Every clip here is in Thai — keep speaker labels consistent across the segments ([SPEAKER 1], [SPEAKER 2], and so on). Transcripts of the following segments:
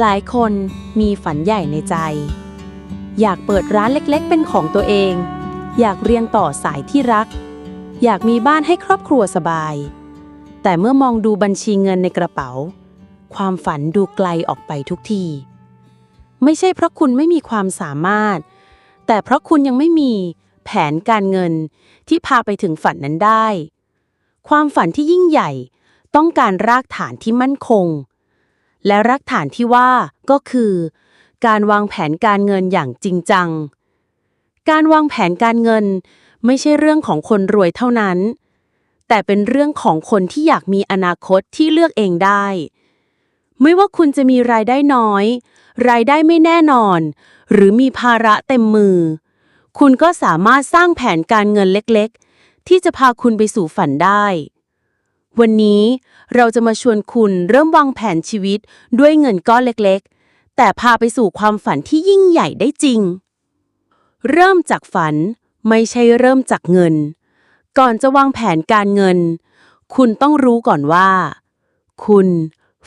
[SPEAKER 1] หลายคนมีฝันใหญ่ในใจ อยากเปิดร้านเล็กๆ เป็นของตัวเอง อยากเรียนต่อสายที่รัก อยากมีบ้านให้ครอบครัวสบาย แต่เมื่อมองดูบัญชีเงินในกระเป๋า ความฝันดูไกลออกไปทุกที ไม่ใช่เพราะคุณไม่มีความสามารถ แต่เพราะคุณยังไม่มีแผนการเงินที่พาไปถึงฝันนั้นได้ ความฝันที่ยิ่งใหญ่ต้องการรากฐานที่มั่นคง และรากฐานที่ว่าก็คือ การวางแผนการเงินอย่างจริงจัง การวางแผนการเงิน ไม่ใช่เรื่องของคนรวยเท่านั้น แต่เป็นเรื่องของคนที่อยากมีอนาคตที่เลือกเองได้ ไม่ว่าคุณจะมีรายได้น้อย รายได้ไม่แน่นอน หรือมีภาระเต็มมือ คุณก็สามารถสร้างแผนการเงินเล็กๆ ที่จะพาคุณไปสู่ฝันได้ วันนี้เราจะมาชวนคุณเริ่มวางแผนชีวิตด้วยเงินก้อนเล็กๆ แต่พาไปสู่ความฝันที่ยิ่งใหญ่ได้จริง เริ่มจากฝันไม่ใช่เริ่มจากเงิน ก่อนจะวางแผนการเงิน คุณต้องรู้ก่อนว่า คุณ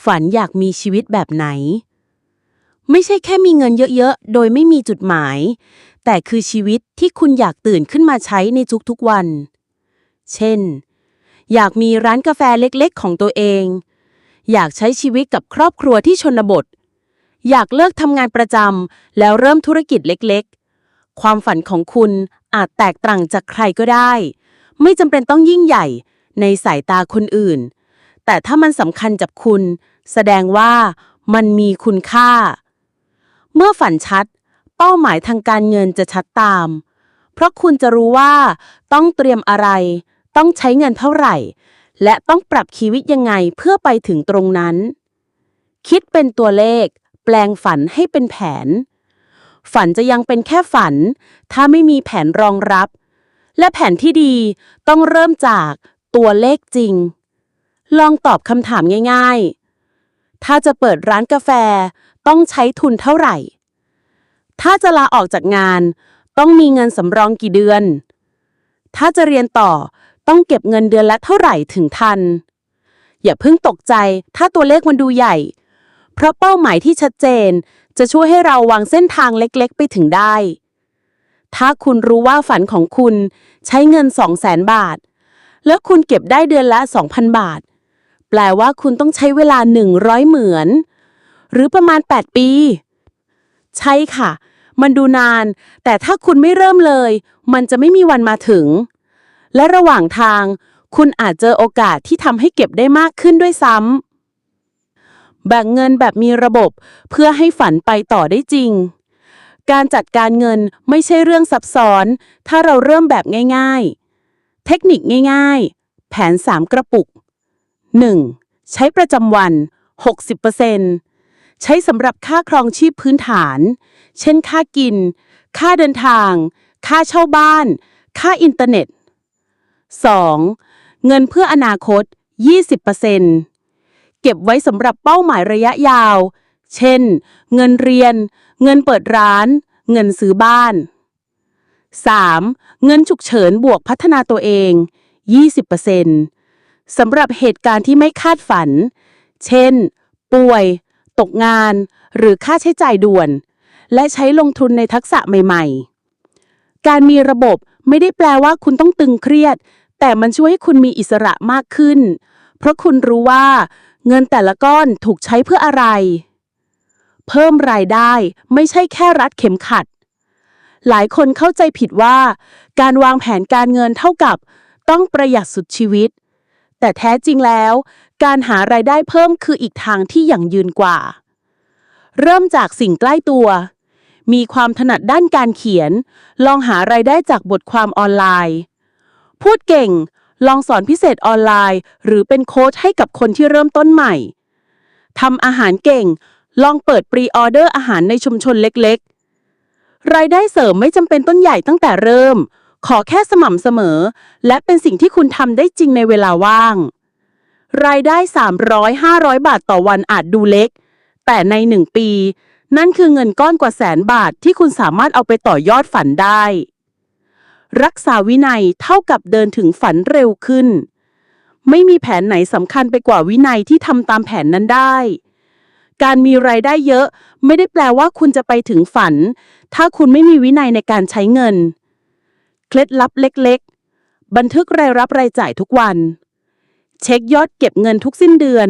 [SPEAKER 1] ฝันอยากมีชีวิตแบบไหน ไม่ใช่แค่มีเงินเยอะๆ โดยไม่มีจุดหมาย แต่คือชีวิตที่คุณอยากตื่นขึ้นมาใช้ในทุกๆวัน เช่น อยากมีร้านกาแฟเล็กๆ ของตัวเอง อยากใช้ชีวิตกับครอบครัวที่ชนบท อยากเลิกทำงานประจำแล้วเริ่มธุรกิจเล็กๆ ความฝันของคุณอาจแตกต่างจากใครก็ได้ ไม่จำเป็นต้องยิ่งใหญ่ในสายตาคนอื่น แต่ถ้ามันสำคัญกับคุณ แสดงว่ามันมีคุณค่า เมื่อฝันชัด เป้าหมายทางการเงินจะชัดตาม เพราะคุณจะรู้ว่าต้องเตรียมอะไร ต้องใช้เงินเท่าไหร่ และต้องปรับชีวิตยังไงเพื่อไปถึงตรงนั้น คิดเป็นตัวเลข แปลงฝันให้เป็นแผน ฝันจะยังเป็นแค่ฝัน ถ้าไม่มีแผนรองรับ และแผนที่ดีต้องเริ่มจากตัวเลขจริง ลองตอบคำถามง่าย ๆ ถ้าจะเปิดร้านกาแฟ ต้องใช้ทุนเท่าไหร่ ถ้าจะลาออกจากงาน ต้องมีเงินสำรองกี่เดือนถ้าจะเรียนต่อ ต้องเก็บเงินเดือนละเท่าไหร่ถึงทัน อย่าเพิ่งตกใจ ถ้าตัวเลขมันดูใหญ่ เพราะเป้าหมายที่ชัดเจน จะช่วยให้เราวางเส้นทางเล็กๆ ไปถึงได้ ถ้าคุณรู้ว่าฝันของคุณใช้เงิน 2 0 0 0 0 0 บาท แล้วคุณเก็บได้เดือนละ 2,000 บาท แปลว่าคุณต้องใช้เวลา 100 เหมือน หรือประมาณ 8 ปี ใช่ค่ะ มันดูนาน แต่ถ้าคุณไม่เริ่มเลย มันจะไม่มีวันมาถึง และระหว่างทาง คุณอาจเจอโอกาสที่ทำให้เก็บได้มากขึ้นด้วยซ้ำแบ่งเงินแบบมีระบบเพื่อให้ฝันไปต่อได้จริง การจัดการเงินไม่ใช่เรื่องซับซ้อน ถ้าเราเริ่มแบบง่าย ๆ เทคนิคง่าย ๆ แผน 3 กระปุก 1. ใช้ประจำวัน 60%ใช้สำหรับค่าครองชีพพื้นฐาน เช่นค่ากิน ค่าเดินทาง ค่าเช่าบ้าน ค่าอินเทอร์เน็ต 2. เงินเพื่ออนาคต 20%เก็บไว้สำหรับเป้าหมายระยะยาว เช่น เงินเรียน เงินเปิดร้าน เงินซื้อบ้าน 3. เงินฉุกเฉินบวกพัฒนาตัวเอง 20%สำหรับเหตุการณ์ที่ไม่คาดฝัน เช่น ป่วย ตกงาน หรือค่าใช้จ่ายด่วน และใช้ลงทุนในทักษะใหม่ ๆ การมีระบบไม่ได้แปลว่าคุณต้องตึงเครียด แต่มันช่วยให้คุณมีอิสระมากขึ้น เพราะคุณรู้ว่า เงินแต่ละก้อนถูกใช้เพื่ออะไร เพิ่มรายได้ไม่ใช่แค่รัดเข็มขัด หลายคนเข้าใจผิดว่า การวางแผนการเงินเท่ากับ ต้องประหยัดสุดชีวิต แต่แท้จริงแล้ว การหารายได้เพิ่มคืออีกทางที่ยั่งยืนกว่า เริ่มจากสิ่งใกล้ตัวมีความถนัดด้านการเขียน ลองหารายได้จากบทความออนไลน์ พูดเก่ง ลองสอนพิเศษออนไลน์ หรือเป็นโค้ชให้กับคนที่เริ่มต้นใหม่ทำอาหารเก่ง ลองเปิดปรีออเดอร์อาหารในชุมชนเล็กๆ รายได้เสริมไม่จำเป็นต้นใหญ่ตั้งแต่เริ่ม ขอแค่สม่ำเสมอ และเป็นสิ่งที่คุณทำได้จริงในเวลาว่าง รายได้ 300-500 บาทต่อวันอาจดูเล็ก แต่ในหนึ่งปี นั่นคือเงินก้อนกว่าแสนบาทที่คุณสามารถเอาไปต่อยอดฝันได้ รักษาวินัยเท่ากับเดินถึงฝันเร็วขึ้น ไม่มีแผนไหนสำคัญไปกว่าวินัยที่ทำตามแผนนั้นได้ การมีรายได้เยอะ ไม่ได้แปลว่าคุณจะไปถึงฝัน ถ้าคุณไม่มีวินัยในการใช้เงิน เคล็ดลับเล็กๆ บันทึกรายรับรายจ่ายทุกวัน เช็คยอดเก็บเงินทุกสิ้นเดือน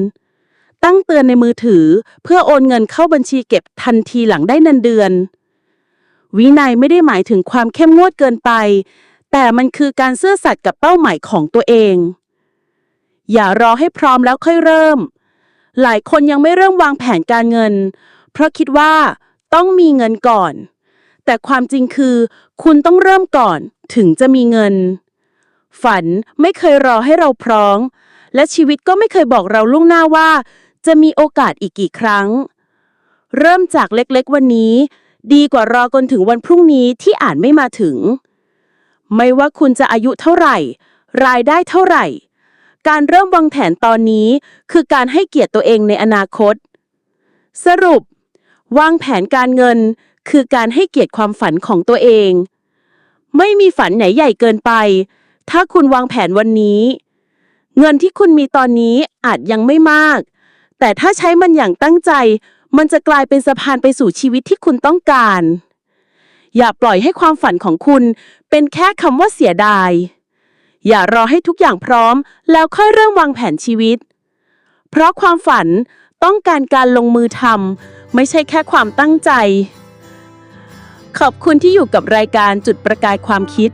[SPEAKER 1] ตั้งเตือนในมือถือ เพื่อโอนเงินเข้าบัญชีเก็บทันทีหลังได้เงินเดือน วินัยไม่ได้หมายถึงความเข้มงวดเกินไป แต่มันคือการซื่อสัตย์กับเป้าหมายของตัวเอง อย่ารอให้พร้อมแล้วค่อยเริ่ม หลายคนยังไม่เริ่มวางแผนการเงิน เพราะคิดว่าต้องมีเงินก่อน แต่ความจริงคือ คุณต้องเริ่มก่อนถึงจะมีเงิน ฝันไม่เคยรอให้เราพร้อมและชีวิตก็ไม่เคยบอกเราล่วงหน้าว่า จะมีโอกาสอีกกี่ครั้ง เริ่มจากเล็กๆวันนี้ ดีกว่ารอจนถึงวันพรุ่งนี้ที่อาจไม่มาถึง ไม่ว่าคุณจะอายุเท่าไหร่ รายได้เท่าไหร่ การเริ่มวางแผนตอนนี้คือการให้เกียรติตัวเองในอนาคต สรุป วางแผนการเงิน คือการให้เกียรติความฝันของตัวเอง ไม่มีฝันไหนใหญ่เกินไป ถ้าคุณวางแผนวันนี้ เงินที่คุณมีตอนนี้อาจยังไม่มาก แต่ถ้าใช้มันอย่างตั้งใจ มันจะกลายเป็นสะพานไปสู่ชีวิตที่คุณต้องการ อย่าปล่อยให้ความฝันของคุณ เป็นแค่คำว่าเสียดาย อย่ารอให้ทุกอย่างพร้อม แล้วค่อยเริ่มวางแผนชีวิต เพราะความฝันต้องการการลงมือทำไม่ใช่แค่ความตั้งใจ ขอบคุณที่อยู่กับรายการจุดประกายความคิด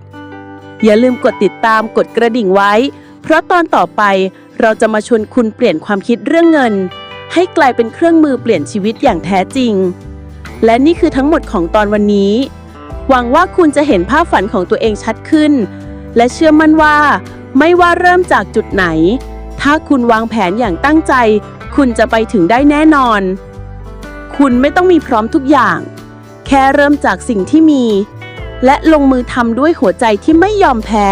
[SPEAKER 1] อย่าลืมกดติดตามกดกระดิ่งไว้ เพราะตอนต่อไปเราจะมาชวนคุณเปลี่ยนความคิดเรื่องเงิน ให้กลายเป็นเครื่องมือเปลี่ยนชีวิตอย่างแท้จริง และนี่คือทั้งหมดของตอนวันนี้ หวังว่าคุณจะเห็นภาพฝันของตัวเองชัดขึ้น และเชื่อมั่นว่า ไม่ว่าเริ่มจากจุดไหน ถ้าคุณวางแผนอย่างตั้งใจ คุณจะไปถึงได้แน่นอน คุณไม่ต้องมีพร้อมทุกอย่าง แค่เริ่มจากสิ่งที่มี และลงมือทำด้วยหัวใจที่ไม่ยอมแพ้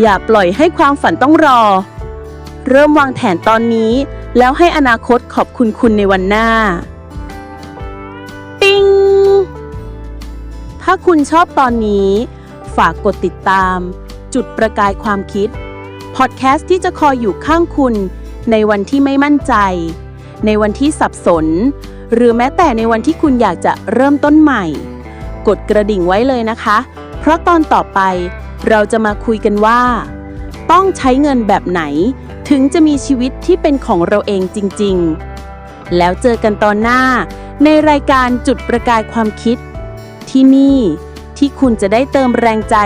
[SPEAKER 1] อย่าปล่อยให้ความฝันต้องรอ เริ่มวางแผนตอนนี้ แล้วให้อนาคตขอบคุณคุณในวันหน้า ปิ้ง ถ้าคุณชอบตอนนี้ ฝากกดติดตาม จุดประกายความคิด พอดแคสต์ที่จะคอยอยู่ข้างคุณ ในวันที่ไม่มั่นใจ ในวันที่สับสน หรือแม้แต่ในวันที่คุณอยากจะเริ่มต้นใหม่ กดกระดิ่งไว้เลยนะคะ เพราะตอนต่อไปเราจะมาคุยกันว่า ต้องใช้เงินแบบไหน ถึงจะมีชีวิตที่เป็นของเราเองจริงๆ แล้วเจอกันตอนหน้า ในรายการจุดประกายความคิด ที่นี่ที่คุณจะได้เติมแรงใจ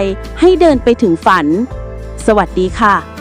[SPEAKER 1] ให้เดินไปถึงฝัน สวัสดีค่ะ